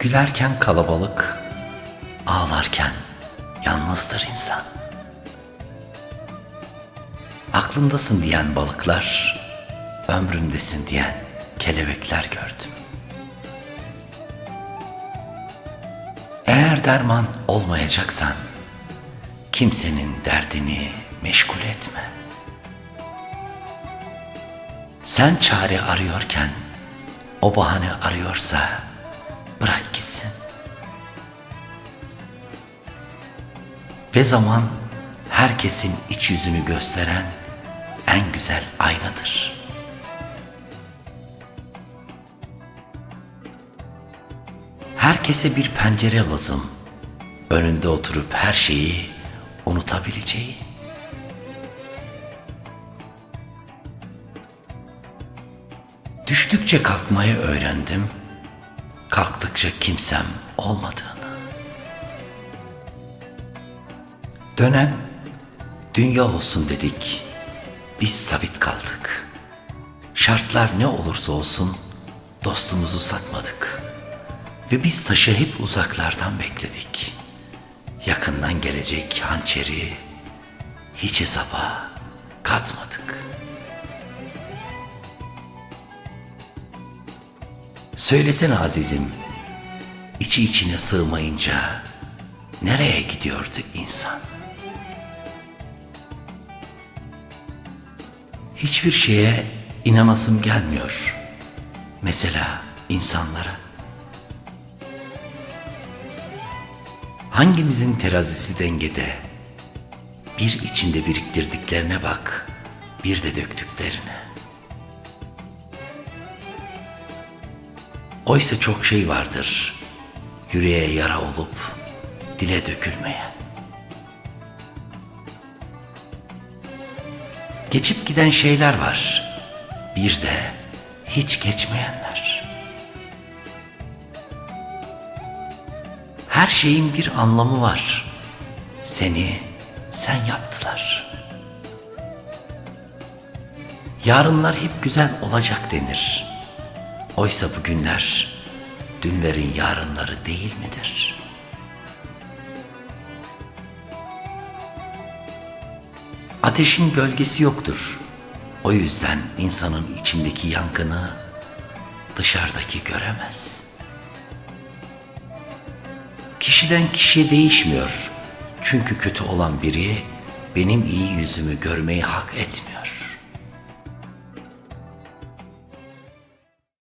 Gülerken kalabalık, ağlarken yalnızdır insan. Aklımdasın diyen balıklar, ömrümdesin diyen kelebekler gördüm. Eğer derman olmayacaksan, kimsenin derdini meşgul etme. Sen çare arıyorken, o bahane arıyorsa bırak gitsin. Ve zaman herkesin iç yüzünü gösteren en güzel aynadır. Herkese bir pencere lazım. Önünde oturup her şeyi unutabileceği. Düştükçe kalkmayı öğrendim. Kalktıkça kimsem olmadığını. Dönen dünya olsun dedik. Biz sabit kaldık. Şartlar ne olursa olsun dostumuzu satmadık. Ve biz taşı hep uzaklardan bekledik. Yakından gelecek hançeri hiç hesaba katmadık. Söylesene azizim, içi içine sığmayınca nereye gidiyordu insan? Hiçbir şeye inanasım gelmiyor. Mesela insanlara. Hangimizin terazisi dengede? Bir içinde biriktirdiklerine bak, bir de döktüklerine. Oysa çok şey vardır, yüreğe yara olup dile dökülmeyen. Geçip giden şeyler var, bir de hiç geçmeyenler. Her şeyin bir anlamı var. Seni sen yaptılar. Yarınlar hep güzel olacak denir. Oysa bugünler dünlerin yarınları değil midir? Ateşin gölgesi yoktur. O yüzden insanın içindeki yankını dışarıdaki göremez. Kişiden kişiye değişmiyor. Çünkü kötü olan biri benim iyi yüzümü görmeyi hak etmiyor.